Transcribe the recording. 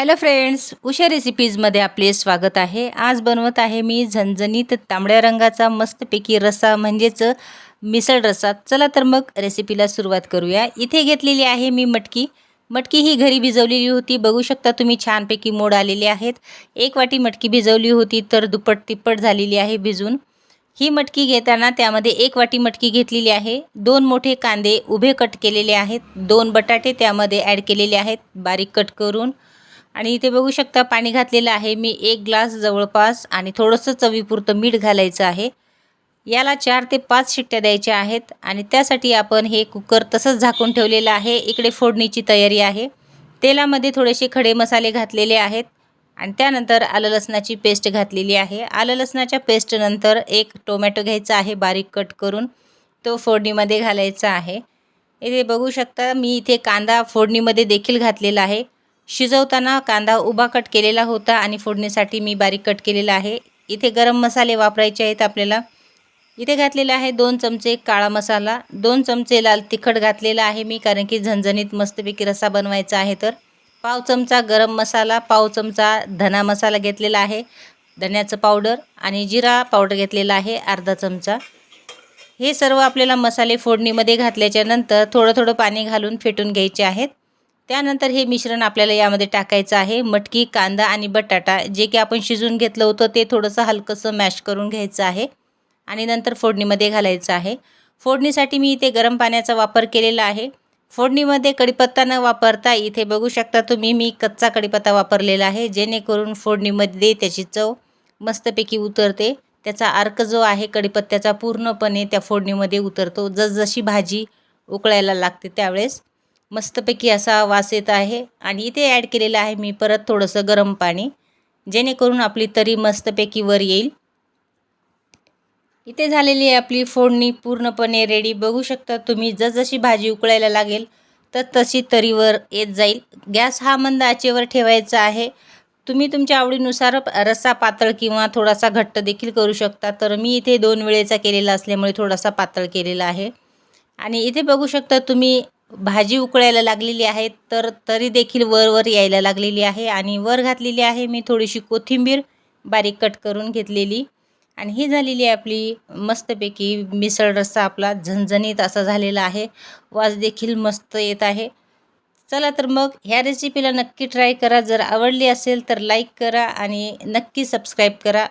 Hello friends Usha रेसिपीजमध्ये आपले स्वागत आहे. आज बनवत आहे मी झणझणीत तांबड्या रंगाचा मस्तपैकी रस्सा म्हणजेच मिसळ रस्सा चला तर मग रेसिपीला सुरुवात करूया. इथे घेतलेली आहे मी मटकी. मटकी ही घरी भिजवलेली होती. बघू शकता तुम्ही छानपैकी मोड आलेले आहेत. एक वाटी मटकी भिजवली होती तर दुप्पट तिप्पट झालेली आहे भिजून. ही मटकी घेताना त्यामध्ये एक वाटी मटकी घेतलेली आहे. दोन मोठे कांदे उभे कट केलेले आहेत. दोन बटाटे त्यामध्ये ॲड केलेले आहेत. बारीक कट करून. आणि इथे बघू शकता पाणी घातलेलं आहे. मी एक ग्लास जवळपास आणि थोडंसं चवीपुरतं मीठ घालायचं आहे. याला चार ते पाच शिट्ट्या द्यायच्या आहेत आणि त्यासाठी आपण हे कुकर तसंच झाकून ठेवलेलं आहे. इकडे फोडणीची तयारी आहे. तेलामध्ये थोडेसे खडे मसाले घातलेले आहेत आणि त्यानंतर आलं लसणाची पेस्ट घातलेली आहे. आलं लसणाच्या पेस्टनंतर एक टोमॅटो घ्यायचा आहे बारीक कट करून. तो फोडणीमध्ये घालायचा आहे. इथे बघू शकता मी इथे कांदा फोडणीमध्ये देखील घातलेला आहे. शिजवताना कांदा उभा कट केलेला होता आणि फोडणीसाठी मी बारीक कट केलेला आहे. इथे गरम मसाले वापरायचे आहेत आपल्याला. इथे घातलेला आहे दोन चमचे काळा मसाला. दोन चमचे लाल तिखट घातलेला आहे मी कारण की झणझणीत मस्तपैकी रसा बनवायचा आहे तर. पाव चमचा गरम मसाला पाव चमचा धना मसाला घेतलेला आहे धण्याचं पावडर आणि जिरा पावडर घेतलेला आहे अर्धा चमचा. हे सर्व आपल्याला मसाले फोडणीमध्ये घातल्याच्यानंतर थोडं थोडं पाणी घालून फेटून घ्यायचे आहेत. त्यानंतर हे मिश्रण आपल्याला यामध्ये टाकायचं आहे. मटकी कांदा आणि बटाटा जे की आपण शिजून घेतलं होतं ते थोडंसं हलकंसं मॅश करून घ्यायचं आहे. आणि नंतर फोडणीमध्ये घालायचं आहे. फोडणीसाठी मी इथे गरम पाण्याचा वापर केलेला आहे. फोडणीमध्ये कडीपत्ता न वापरता इथे बघू शकता तुम्ही मी कच्चा कडीपत्ता वापरलेला आहे. जेणेकरून फोडणीमध्ये त्याची चव मस्तपैकी उतरते. त्याचा अर्क जो आहे कडीपत्त्याचा पूर्णपणे त्या फोडणीमध्ये उतरतो. जसजशी भाजी उकळायला लागते त्यावेळेस मस्तपैकी असा वास येत आहे. आणि इथे ॲड केलेलं आहे मी परत थोडंसं गरम पाणी. जेणेकरून आपली तरी मस्तपैकी वर येईल. इथे झालेली आहे आपली फोडणी पूर्णपणे रेडी बघू शकता तुम्ही जसजशी भाजी उकळायला लागेल तर तशी तरीवर येत जाईल. गॅस हा मंद आचेवर ठेवायचा आहे. तुम्ही तुमच्या आवडीनुसार रस्सा पातळ किंवा थोडासा घट्ट देखील करू शकता. तर मी इथे दोन वेळेचा केलेला असल्यामुळे थोडासा पातळ केलेला आहे. आणि इथे बघू शकता तुम्ही भाजी उकळायला लागलेली आहे तर तरी देखील वर वर यायला लागलेली आहे आणि वर घातलेली आहे मी थोडीशी कोथिंबीर बारीक कट करून घेतलेली. आणि ही झालेली आहे आपली मस्तपैकी मिसळ रस्सा आपला झणझणीत असा झालेला आहे. वास देखील मस्त येत आहे. चला तर मग ह्या रेसिपीला नक्की ट्राय करा. जर आवडली असेल तर लाईक करा आणि नक्की सबस्क्राईब करा.